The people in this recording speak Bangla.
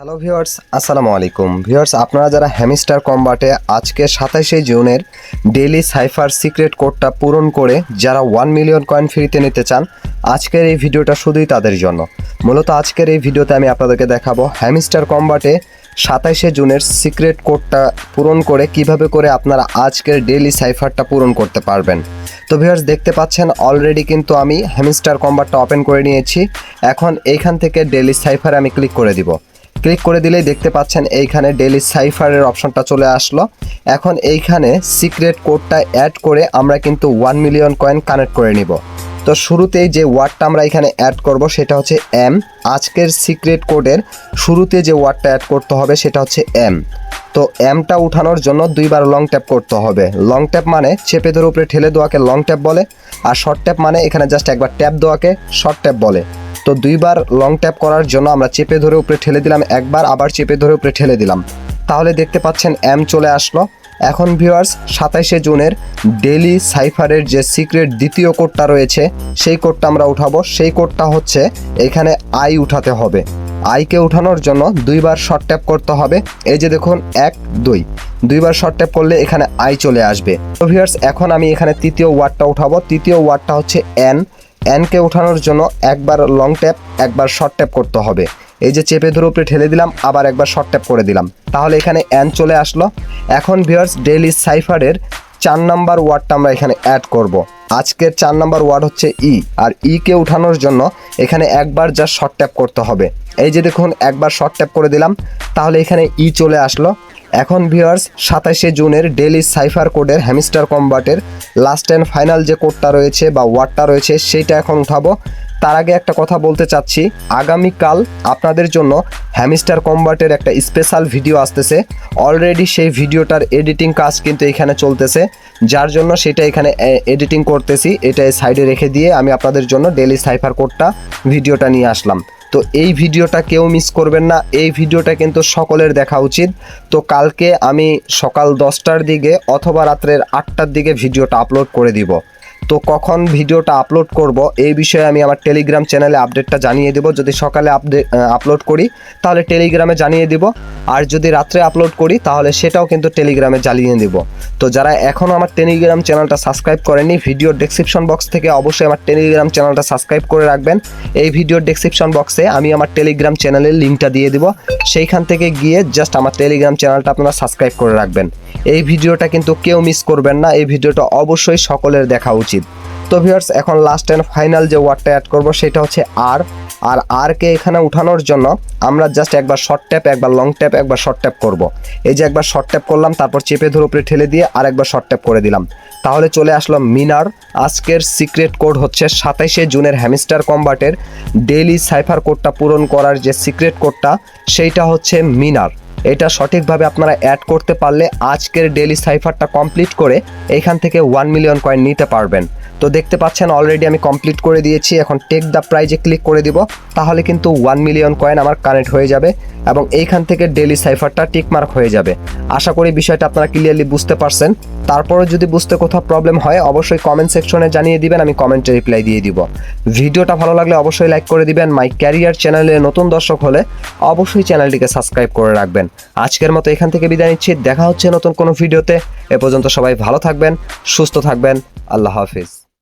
হ্যালো ভিউয়ার্স আসসালামু আলাইকুম ভিউয়ার্স আপনারা যারা হ্যামিস্টার কম্বাটে আজকে সাতাশে জুনের ডেইলি সাইফার সিক্রেট কোডটা পূরণ করে যারা ওয়ান মিলিয়ন কয়েন ফ্রিতে নিতে চান, আজকের এই ভিডিওটা শুধুই তাদের জন্য। মূলত আজকের এই ভিডিওতে আমি আপনাদেরকে দেখাবো হ্যামিস্টার কম্বাটে সাতাশে জুনের সিক্রেট কোডটা পূরণ করে কীভাবে করে আপনারা আজকের ডেইলি সাইফারটা পূরণ করতে পারবেন। তো ভিউয়ার্স দেখতে পাচ্ছেন অলরেডি কিন্তু আমি হ্যামিস্টার কম্বাটটা ওপেন করে নিয়েছি। এখন এইখান থেকে ডেইলি সাইফারে আমি ক্লিক করে দিব। ক্লিক করে দিলেই দেখতে পাচ্ছেন এইখানে ডেইলি সাইফারের অপশনটা চলে আসলো। এখন এইখানে সিক্রেট কোডটা অ্যাড করে আমরা কিন্তু ওয়ান মিলিয়ন কয়েন কানেক্ট করে নিব। তো শুরুতেই যে ওয়ার্ডটা আমরা এখানে অ্যাড করব সেটা হচ্ছে এম। আজকের সিক্রেট কোডের শুরুতে যে ওয়ার্ডটা অ্যাড করতে হবে সেটা হচ্ছে এম। তো এমটা উঠানোর জন্য দুইবার লং ট্যাপ করতে হবে। লং ট্যাপ মানে চেপে ধরে উপরে ঠেলে দেওয়াকে লং ট্যাপ বলে, আর শর্ট ট্যাপ মানে এখানে জাস্ট একবার ট্যাপ দেওয়াকে শর্ট ট্যাপ বলে। তো দুইবার লং ট্যাপ করার জন্য আমরা চেপে ধরে উপরে ঠেলে দিলাম, একবার আবার চেপে ধরে উপরে ঠেলে দিলাম। তাহলে দেখতে পাচ্ছেন এম চলে আসলো। এখন ভিউয়ার্স সাতাইশে জুনের ডেলি সাইফারের যে সিক্রেট দ্বিতীয় কোডটা রয়েছে, সেই কোডটা আমরা উঠাবো। সেই কোডটা হচ্ছে এখানে আই উঠাতে হবে। আইকে উঠানোর জন্য দুইবার শর্ট ট্যাপ করতে হবে। এই যে দেখুন, এক, দুই। দুইবার শর্ট ট্যাপ করলে এখানে আই চলে আসবে। তো ভিউয়ার্স এখন আমি এখানে তৃতীয় ওয়ার্ডটা উঠাবো। তৃতীয় ওয়ার্ডটা হচ্ছে এন এনকে উঠানোর জন্য একবার লং ট্যাপ একবার শর্ট ট্যাপ করতে হবে। এই যে চেপে ধরে উপরে ঠেলে দিলাম, আবার একবার শর্ট ট্যাপ করে দিলাম। তাহলে এখানে এন চলে আসলো। এখন ভিউয়ার্স ডেইলি সাইফারের চার নাম্বার ওয়ার্ডটা আমরা এখানে অ্যাড করব। আজকের চার নাম্বার ওয়ার্ড হচ্ছে ই আর ই কে উঠানোর জন্য এখানে একবার যা শর্ট ট্যাপ করতে হবে। এই যে দেখুন, একবার শর্ট ট্যাপ করে দিলাম, তাহলে এখানে ই চলে আসলো। এখন ভিউয়ার্স সাতাশে জুনের ডেলি সাইফার কোডের হ্যামিস্টার কম্বাটের লাস্ট অ্যান্ড ফাইনাল যে কোডটা রয়েছে বা ওয়ার্ডটা রয়েছে, সেইটা এখন উঠাবো। তার আগে একটা কথা বলতে চাচ্ছি। আগামীকাল আপনাদের জন্য হ্যামিস্টার কম্বাটের একটা স্পেশাল ভিডিও আসতেছে। অলরেডি সেই ভিডিওটার এডিটিং কাজ কিন্তু এখানে চলতেছে। যার জন্য সেটা এখানে এডিটিং করতেছি। এটা সাইডে রেখে দিয়ে আমি আপনাদের জন্য ডেইলি সাইফার কোডটা ভিডিওটা নিয়ে আসলাম। তো এই ভিডিওটা কেউ মিস করবেন না। এই ভিডিওটা কিন্তু সকলের দেখা উচিত। তো কালকে আমি সকাল দশটার দিকে অথবা রাত্রের আটটার দিকে ভিডিওটা আপলোড করে দিব। তো কখন ভিডিওটা আপলোড করব, এই বিষয়ে আমি আমার টেলিগ্রাম চ্যানেলে আপডেটটা জানিয়ে দেব। যদি সকালে আপডেট আপলোড করি, তাহলে টেলিগ্রামে জানিয়ে দিব। আর যদি রাত্রে আপলোড করি, তাহলে সেটাও কিন্তু টেলিগ্রামে জ্বালিয়ে দেব। তো যারা এখনও আমার টেলিগ্রাম চ্যানেলটা সাবস্ক্রাইব করেনি ভিডিও ডেসক্রিপশন বক্স থেকে অবশ্যই আমার টেলিগ্রাম চ্যানেলটা সাবস্ক্রাইব করে রাখবেন। এই ভিডিওর ডেসক্রিপশন বক্সে আমি আমার টেলিগ্রাম চ্যানেলের লিঙ্কটা দিয়ে দিব। সেইখান থেকে গিয়ে জাস্ট আমার টেলিগ্রাম চ্যানেলটা আপনারা সাবস্ক্রাইব করে রাখবেন। এই ভিডিওটা কিন্তু কেউ মিস করবেন না। এই ভিডিওটা অবশ্যই সকলের দেখা উচিত। তো ভিউয়ার্স এখন লাস্ট অ্যান্ড ফাইনাল যে ওয়ার্ডটা অ্যাড করব সেটা হচ্ছে আর আর আরকে এখানে উঠানোর জন্য আমরা জাস্ট একবার শর্ট ট্যাপ একবার লং ট্যাপ একবার শর্ট ট্যাপ করব। এই যে একবার শর্ট ট্যাপ করলাম, তারপর চেপে ধরে উপরে ঠেলে দিয়ে আর একবার শর্ট ট্যাপ করে দিলাম। তাহলে চলে আসলো মিনার। আজকের সিক্রেট কোড হচ্ছে সাতাইশে জুনের হ্যামিস্টার কম্বাটের ডেইলি সাইফার কোডটা পূরণ করার যে সিক্রেট কোডটা সেইটা হচ্ছে মিনার। এটা সঠিকভাবে আপনারা অ্যাড করতে পারলে আজকের ডেইলি সাইফারটা কমপ্লিট করে এইখান থেকে ওয়ান মিলিয়ন কয়েন নিতে পারবেন। তো দেখতে পাচ্ছেন অলরেডি আমি কমপ্লিট করে দিয়েছি। এখন টেক দ্য প্রাইজে ক্লিক করে দিব, তাহলে কিন্তু ওয়ান মিলিয়ন কয়েন আমার কানেক্ট হয়ে যাবে এবং এইখান থেকে ডেইলি সাইফারটা টিকমার্ক হয়ে যাবে। আশা করি বিষয়টা আপনারা ক্লিয়ারলি বুঝতে পারছেন। তারপরে যদি বুঝতে কোথাও প্রবলেম হয়, অবশ্যই কমেন্ট সেকশনে জানিয়ে দিবেন, আমি কমেন্টে রিপ্লাই দিয়ে দিব। ভিডিওটা ভালো লাগলে অবশ্যই লাইক করে দিবেন। মাই ক্যারিয়ার চ্যানেলে নতুন দর্শক হলে অবশ্যই চ্যানেলটিকে সাবস্ক্রাইব করে রাখবেন। আজকের মতো এখান থেকে বিদায় নিচ্ছি। দেখা হচ্ছে নতুন কোনো ভিডিওতে। এ পর্যন্ত সবাই ভালো থাকবেন, সুস্থ থাকবেন। আল্লাহ হাফিজ।